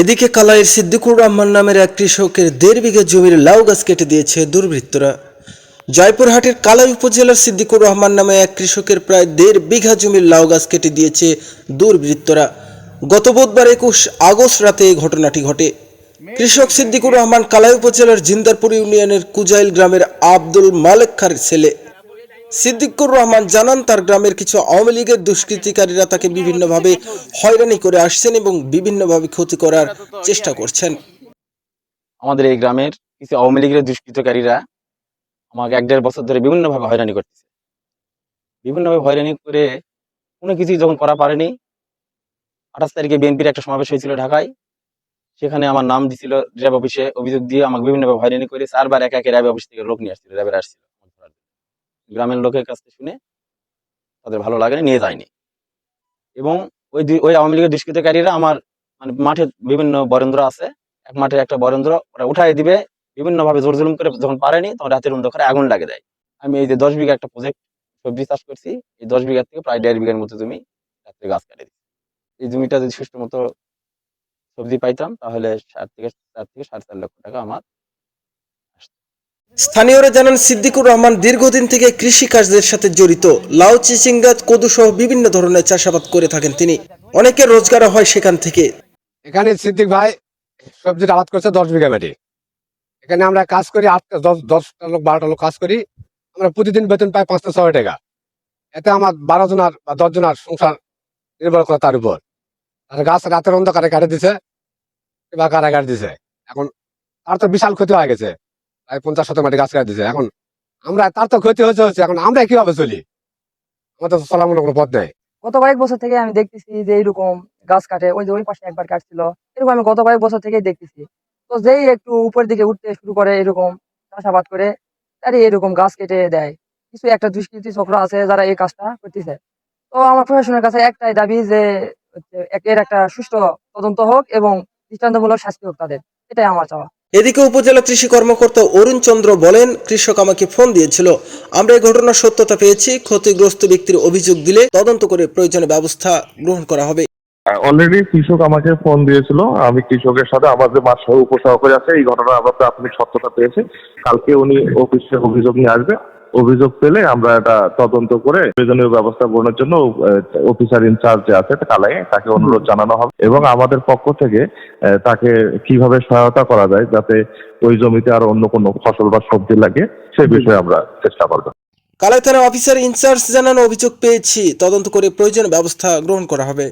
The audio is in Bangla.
এদিকে কালাইয়ের সিদ্দিকুর রহমান নামের এক কৃষকের দেড় বিঘা জমির লাউ গাছ কেটে দিয়েছে দুর্বৃত্তরা। জয়পুরহাটের কালাই উপজেলার সিদ্দিকুর রহমান নামে এক কৃষকের প্রায় দেড় বিঘা জমির লাউ গাছ কেটে দিয়েছে দুর্বৃত্তরা। গত বুধবার একুশ আগস্ট রাতে এই ঘটনাটি ঘটে। কৃষক সিদ্দিকুর রহমান কালাই উপজেলার জিন্দারপুর ইউনিয়নের কুজাইল গ্রামের আব্দুল মালেক খার ছেলে সিদ্দিকুর রহমান জানান, তার গ্রামের কিছু আওয়ামী লীগের দুষ্কৃতিকারীরা তাকে বিভিন্নভাবে হয়রানি করে আসছেন এবং বিভিন্নভাবে ক্ষতি করার চেষ্টা করছেন। আমাদের এই গ্রামের কিছু আওয়ামী লীগের দুষ্কৃতকারীরা আমাকে এক দেড় বছর ধরে বিভিন্নভাবে হয়রানি করতেছে। বিভিন্নভাবে হয়রানি করে কোনো কিছুই যখন করা পারেনি, আঠাশ তারিখে বিএনপির একটা সমাবেশ হয়েছিল ঢাকায়। সেখানে আমার নাম দিছিল র্যাব অফিসে, অভিযোগ দিয়ে আমাকে বিভিন্নভাবে হয়রানি করে চারবার একা একে র্যাব অফিস থেকে লোক নিয়ে আসছিল, র্যাবের আসছিল। গ্রামের লোকের কাছ শুনে তাদের ভালো লাগেনি, নিয়ে যায়নি। এবং ওই ওই আওয়ামী লীগের দুষ্কৃতকারীরা আমার মানে মাঠে বিভিন্ন বরেন্দ্র আছে, এক মাঠে একটা বরেন্দ্র, ওরা উঠাই দিবে বিভিন্ন ভাবে জোর জুলুম করে যখন পারেনি, তখন রাতের অন্ধকারে আগুন লাগে দেয়। আমি এই যে দশ বিঘা একটা প্রজেক্ট সবজি চাষ করছি, এই দশ বিঘা থেকে প্রায় দেড় বিঘার মতো জমি রাত্রে গাছ কাটে দিচ্ছি। এই জমিটা যদি সুষ্ঠু মতো সবজি পাইতাম, তাহলে সাত থেকে চার থেকে সাড়ে চার লক্ষ টাকা আমার স্থানীয়রা জানান সিদ্দিকুর রহমান দীর্ঘদিন থেকে কৃষি কাজের সাথে জড়িত। লাউ, চিচিঙ্গা, কদু সহ বিভিন্ন ধরনের চাষাবাদ করে থাকেন তিনি। অনেকের রোজগার হয় সেখান থেকে। এখানে সিদ্দিক ভাই সবজির আবাদ করছে দশ বিঘা মাটি। এখানে আমরা কাজ করি আটটা, দশ, দশটা লোক, বারোটা লোক কাজ করি। আমরা প্রতিদিন বেতন পাই পাঁচটা, ছয় টাকা। এতে আমার বারো জনার বা দশ জনার সংসার নির্ভর করে তার উপর। আর গাছ রাতের অন্ধকারে কাটে দিছে, বা কারাগার দিছে। এখন তার তো বিশাল ক্ষতি হয়ে গেছে। প্রায় পঞ্চাশ শতক মাটি গাছ কাটে দিছে। এখন আমরা, তার তো ক্ষতি হয়েছে হচ্ছে। এখন আমরা কীভাবে চলি? আমাদের কোনো পথ নেই। গত কয়েক বছর থেকে আমি দেখতেছি যে এরকম গাছ কাটে, ওই যে ওই পাশে একবার কাটছিল। এরকম আমি গত কয়েক বছর থেকেই দেখতেছি। তো যেই একটু উপরের দিকে উঠতে শুরু করে এরকম চাষাবাদ করে, তারই এরকম গাছ কেটে দেয়। কিছু একটা দুষ্কৃতি চক্র আছে যারা এই কাজটা করতেছে। তো আমার প্রশাসনের কাছে একটাই দাবি যে, হচ্ছে এর একটা সুষ্ঠু তদন্ত হোক এবং দৃষ্টান্তমূলক শাস্তি হোক তাদের। এটাই আমার চাওয়া। এদিকে উপজেলা কৃষি কর্মকর্তা অরুণ চন্দ্র বলেন, কৃষক আমাকে ফোন দিয়েছিল। আমরা এই ঘটনার সত্যতা পেয়েছি, ক্ষতিগ্রস্ত ব্যক্তির অভিযোগ দিলে তদন্ত করে প্রয়োজনীয় ব্যবস্থা গ্রহণ করা হবে। অলরেডি কৃষক আমাকে ফোন দিয়েছিল, আমি কৃষকের সাথে, আমার যে মাঠ উপসহকারী আছে, এই ঘটনা আমরা প্রাথমিক সত্যতা পেয়েছি কালকে উনি অফিসে অভিযোগ নিয়ে আসবে। অভিযোগ পেলে আমরা এটা তদন্ত করে প্রয়োজনীয় ব্যবস্থা গ্রহণের জন্য অফিসার ইনচার্জ যে আছে কালাই তাকে অনুরোধ জানানো হবে এবং আমাদের পক্ষ থেকে তাকে কীভাবে সহায়তা করা যায় যাতে ওই জমিতে আর অন্য কোনো ফসল বা সবজি লাগে সে বিষয়ে আমরা চেষ্টা করব। কালাই থানা অফিসার ইনচার্জ জানানো অভিযোগ পেয়েছি। তদন্ত করে প্রয়োজনীয় ব্যবস্থা গ্রহণ করা হবে।